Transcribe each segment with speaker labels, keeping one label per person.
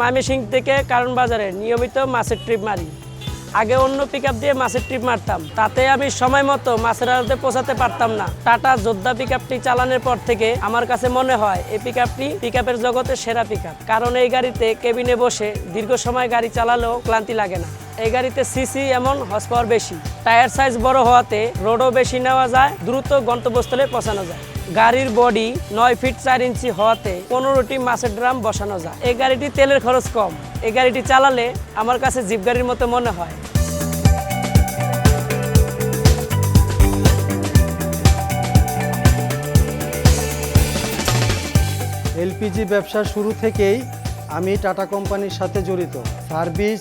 Speaker 1: ময়মনসিং থেকে কারণ বাজারে নিয়মিত মাছের ট্রিপ মারি। আগে অন্য পিক দিয়ে মাছের ট্রিপ মারতাম। তাতে আমি সময় মতো মাছের আড়তে পৌঁছাতে পারতাম না। টাটা যোদ্ধা পিক চালানোর পর থেকে আমার কাছে মনে হয় এই পিক আপটি পিক জগতের সেরা পিক কারণ এই গাড়িতে কেবিনে বসে দীর্ঘ সময় গাড়ি চালালেও ক্লান্তি লাগে না। এই গাড়িতে সিসি এমন হর্স পাওয়ার বেশি। টায়ার সাইজ বড় হওয়াতে রোডও বেশি নেওয়া যায়, দ্রুত গন্তব্যস্থলে পৌঁছানো যায়। গাড়ির বডি নয় ফিট চার ইঞ্চি হওয়াতে পনেরোটি মাছের ড্রাম বসানো যায়। এই গাড়িটি তেলের খরচ কম। এই গাড়িটি চালালে আমার কাছে জিপ গাড়ির মতো মনে হয়।
Speaker 2: এলপিজি ব্যবসা শুরু থেকেই আমি টাটা কোম্পানির সাথে জড়িত। সার্ভিস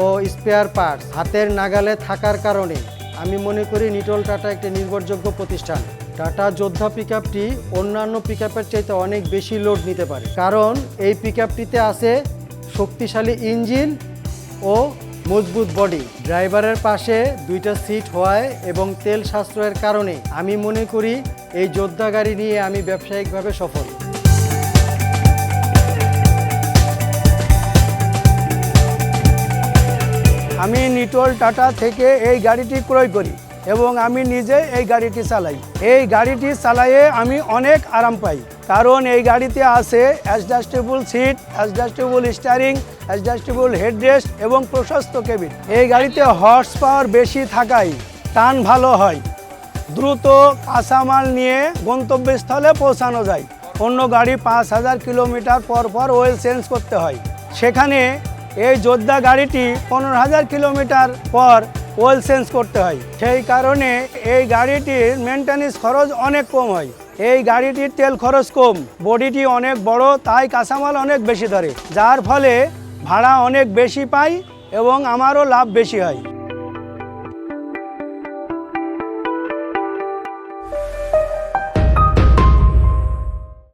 Speaker 2: ও স্পেয়ার পার্টস হাতের নাগালে থাকার কারণে আমি মনে করি নিটল টাটা একটি নির্ভরযোগ্য প্রতিষ্ঠান। টাটা যোদ্ধা পিকআপটি অন্যান্য পিকআপের চাইতে অনেক বেশি লোড নিতে পারে। কারণ এই পিকআপটিতে আছে শক্তিশালী ইঞ্জিন ও মজবুত বডি। ড্রাইভারের পাশে দুইটা সিট হওয়ায় এবং তেল সাশ্রয়ের কারণে আমি মনে করি এই যোদ্ধা গাড়ি নিয়ে আমি ব্যবসায়িকভাবে সফল।
Speaker 3: আমি নিটোল টাটা থেকে এই গাড়িটি ক্রয় করি। এবং আমি নিজে এই গাড়িটি চালাই। এই গাড়িটি চালাইয়ে আমি অনেক আরাম পাই। কারণ এই গাড়িতে আছে adjustable seat adjustable steering adjustable headrest এবং প্রশস্ত কেবিন এই গাড়িতে হর্স পাওয়ার বেশি থাকায় টান ভালো হয়। দ্রুত কাঁচামাল নিয়ে গন্তব্যস্থলে পৌঁছানো যায়। অন্য গাড়ি পাঁচ হাজার কিলোমিটার পর পর ওয়েল চেঞ্জ করতে হয়। সেখানে এই যোদ্ধা গাড়িটি পনেরো হাজার কিলোমিটার পর অয়েল চেঞ্জ করতে হয়। সেই কারণে এই গাড়িটির মেনটেন্স খরচ অনেক কম হয়। এই গাড়িটির তেল খরচ কম, বডিটি অনেক বড়, তাই কাঁচামাল অনেক বেশি ধরে। যার ফলে ভাড়া অনেক বেশি পাই এবং আমারও লাভ বেশি হয়।